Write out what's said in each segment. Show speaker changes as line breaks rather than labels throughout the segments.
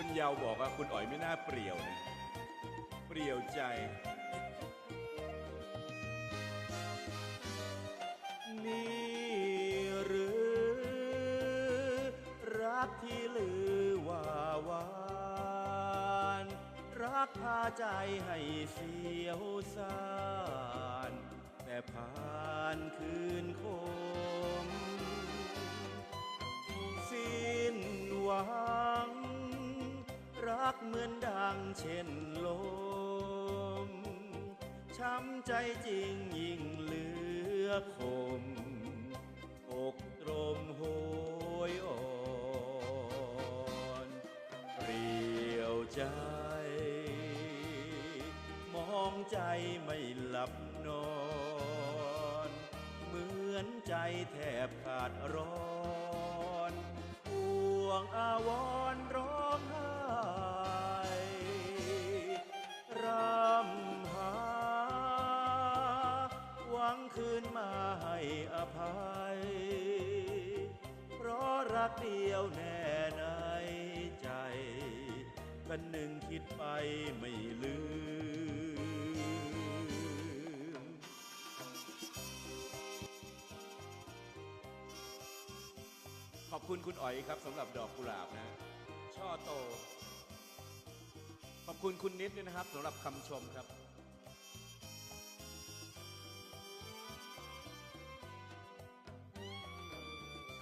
คุณเยาวบอกว่าคุณอ๋อยไม่น่าเปรี่ยวนะ เปรี่ยวใจ นี่หรือ รักที่ลือว่าวานรักพาใจให้เสียวสานแต่ผ่าน เหมือนดังเช่นลม ช้ำใจจริงยิ่งเหลือคม อกตรมโหยอ่อนเปรี่ยวใจ มองใจไม่หลับนอน เหมือนใจแทบขาดร้อนห่วงอาวร กเดียวแน่ในใจกันหนึ่งคิดไปไม่ลืม ขอบคุณคุณอ๋อยครับสำหรับดอกกุหลาบนะ ช่อโต ขอบคุณคุณนิดด้วยนะครับสำหรับคำชมครับ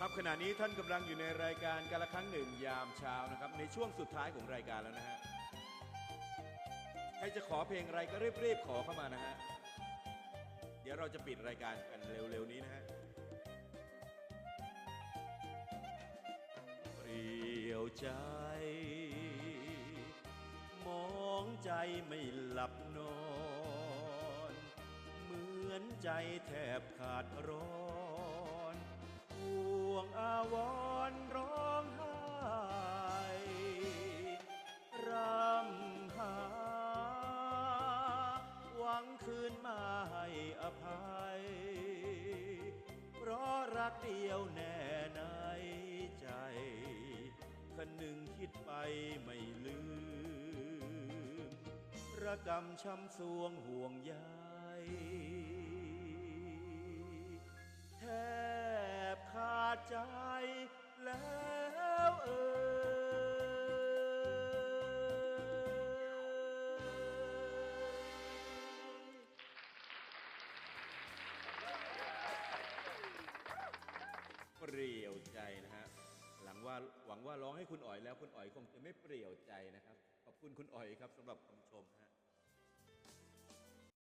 ครับขณะนี้ท่านกำลังอยู่ในรายการการละครั้งหนึ่งยามเช้านะครับ ในช่วงสุดท้ายของรายการแล้วนะฮะใครจะขอเพลงอะไรก็รีบๆขอเข้ามานะฮะเดี๋ยวเราจะปิดรายการกันเร็วๆนี้นะฮะเปรี่ยวใจ มองใจไม่หลับนอน เหมือนใจแทบขาดร้อน วงอาวรร้องไห้รำหา หวังคืนมาให้อภัย เพราะรักเดียวแน่ในใจคนหนึ่งคิดไปไม่ลืมระกำช้ำสวงห่วงใย แล้วเอ่ย เปรี่ยวใจนะฮะ หลังว่าหวังว่าร้องให้คุณอ๋อยแล้วคุณอ๋อยคงจะไม่เปรี่ยวใจนะครับ ขอบคุณคุณอ๋อยครับสำหรับคำชมฮะ